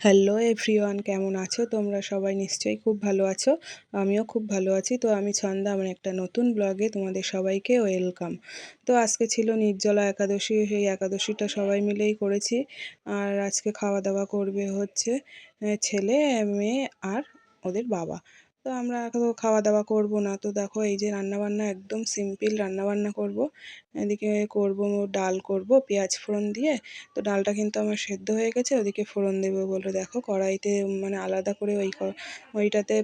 Hello everyone কেমন আছো? তোমরা সবাই নিশ্চয়ই খুব ভালো আছো। আমিও খুব ভালো আছি। তো আমি ছন্দা, আমার একটা নতুন ব্লগে তোমাদের সবাইকে ওয়েলকাম তো আজকে ছিল নির্জলা একাদশী, সেই একাদশীটা সবাই মিলেই করেছি। আর আজকে খাওয়া দাওয়া করবে হচ্ছে ছেলে, মেয়ে আর ওদের বাবা। তো আমরা তো খাওয়া দাওয়া করব না। তো দেখো এই যে রান্নাবান্না একদম সিম্পল রান্নাবান্না করব। এদিকে করব ডাল করব, পেঁয়াজ ফোড়ন দিয়ে। তো ডালটা কিন্তু আমার সেদ্ধ হয়ে গেছে, ওদিকে ফোড়ন দেবো বলে দেখো কড়াইতে মানে আলাদা করে ওই ওইটাতে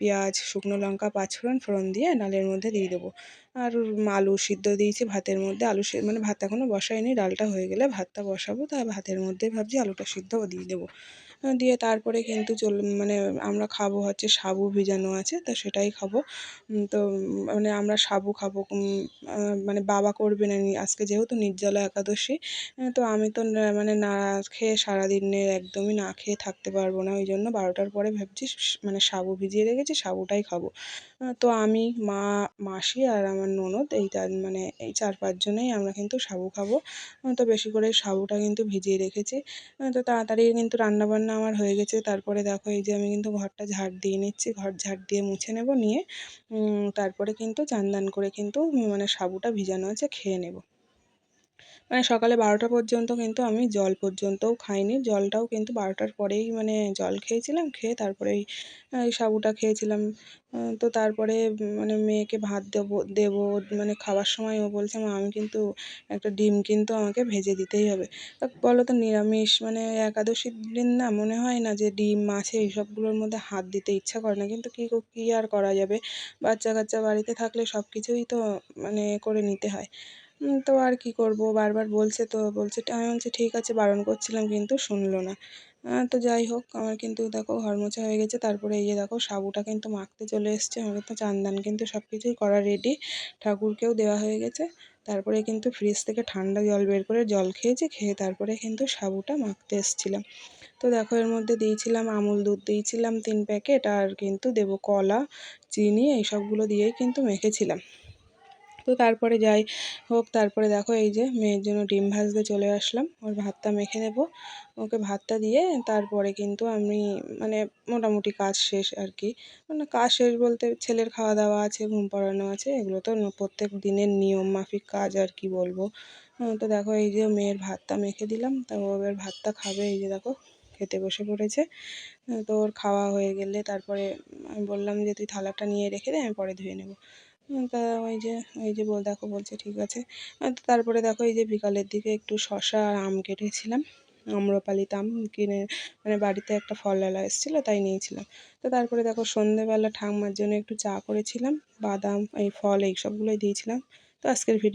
পেঁয়াজ, শুকনো লঙ্কা পাঁচফোড়ন ফোড়ন দিয়ে ডালের মধ্যে দিয়ে দেবো। আর আলু সিদ্ধ দিয়েছি ভাতের মধ্যে। আলু মানে ভাত এখনও বসাইনি, ডালটা হয়ে গেলে ভাতটা বসাবো। তা ভাতের মধ্যে ভাবছি আলুটা সিদ্ধ দিয়ে দেবো। দিয়ে তারপরে কিন্তু চল মানে আমরা খাব হচ্ছে সাবু ভিজানো আছে, তো সেটাই খাব। তো মানে আমরা সাবু খাব মানে বাবা করবে না আজকে যেহেতু নির্জলা একাদশী তো আমি তো মানে না খেয়ে সারাদিনের একদমই না খেয়ে থাকতে পারব না, ওই জন্য বারোটার পরে ভাবছি মানে সাবু ভিজিয়ে রেখেছি, সাবুটাই খাব। তো আমি, মা, মাসি আর আমার ননদ, এই মানে এই চার পাঁচজনেই আমরা কিন্তু সাবু খাব। তো বেশি করে সাবুটা কিন্তু ভিজিয়ে রেখেছি। তো তাড়াতাড়ি কিন্তু রান্নাবান্না আমার হয়ে গেছে। তারপরে দেখো এই যে আমি কিন্তু ঘরটা ঝাড় দিয়ে নিচ্ছি। ঘর ঝাড় দিয়ে মুছে নেব, নিয়ে তারপরে কিন্তু চান দান করে কিন্তু মানে সাবুটা ভিজানো আছে, খেয়ে নেব। মানে সকালে বারোটা পর্যন্ত কিন্তু আমি জল পর্যন্তও খাইনি। জলটাও কিন্তু বারোটার পরেই মানে জল খেয়েছিলাম, খেয়ে তারপরে এই সাবুটা খেয়েছিলাম। তো তারপরে মানে মেয়েকে ভাত দেবো দেবো মানে খাওয়ার সময় ও বলছে, মা, আমি কিন্তু একটা ডিম কিন্তু আমাকে ভেজে দিতেই হবে। বলো তো, নিরামিষ মানে একাদশীর দিন না মনে হয় না যে ডিম, মাছে এইসবগুলোর মধ্যে হাত দিতে ইচ্ছা করে না। কিন্তু কী কী আর করা যাবে? বাচ্চা কাচ্চা বাড়িতে থাকলে সব কিছুই তো মানে করে নিতে হয়। তো আর কি করব? বারবার বলছে তো, বলছে, আমি বলছি, ঠিক আছে, বারণ করছিলাম, কিন্তু শুনলো না। তো যাই হোক, আমার কিন্তু দেখো ঘর মোছা হয়ে গেছে। তারপরে এই যে দেখো, সাবুটা কিন্তু মাখতে চলে এসছে। আমার তো চান্দান কিন্তু সব কিছুই করা রেডি ঠাকুরকেও দেওয়া হয়ে গেছে। তারপরে কিন্তু ফ্রিজ থেকে ঠান্ডা জল বের করে জল খেয়েছি, খেয়ে তারপরে কিন্তু সাবুটা মাখতে এসছিলাম। তো দেখো, এর মধ্যে দিয়েছিলাম আমুল দুধ, দিয়েছিলাম তিন প্যাকেট, আর কিন্তু দেবো কলা, চিনি এইসবগুলো দিয়েই কিন্তু মেখেছিলাম। তো তারপরে যাই হোক, তারপরে দেখো এই যে মেয়ের জন্য ডিম ভাজতে চলে আসলাম। ওর ভাতটা মেখে নেব। ওকে ভাতটা দিয়ে তারপরে কিন্তু আমি মানে মোটামুটি কাজ শেষ আর কি। মানে কাজ শেষ বলতে ছেলের খাওয়া দাওয়া আছে, ঘুম পাড়ানো আছে, এগুলো তো প্রত্যেক দিনের নিয়ম মাফিক কাজ আর কি বলব। তো দেখো এই যে মেয়ের ভাতটা মেখে দিলাম, তা এবার ভাতটা খাবে। এই যে দেখো খেতে বসে পড়েছে। তো ওর খাওয়া হয়ে গেলে তারপরে আমি বললাম যে, তুই থালাটা নিয়ে রেখে দে, আমি পরে ধুয়ে নেব। তা ওই যে ওই যে বল, দেখো বলছে, ঠিক আছে। তারপরে দেখো এই যে বিকালের দিকে একটু শশা আর আম কেটেছিলাম আম্রপালিতে আম কিনে মানে বাড়িতে একটা ফলওয়ালা এসেছিল, তাই নিয়েছিলাম। তো তারপরে দেখো সন্ধেবেলা ঠাম্মার জন্য একটু চা করেছিলাম, বাদাম, এই ফল, এই সবগুলোই দিয়েছিলাম। তো আজকের ভিডিও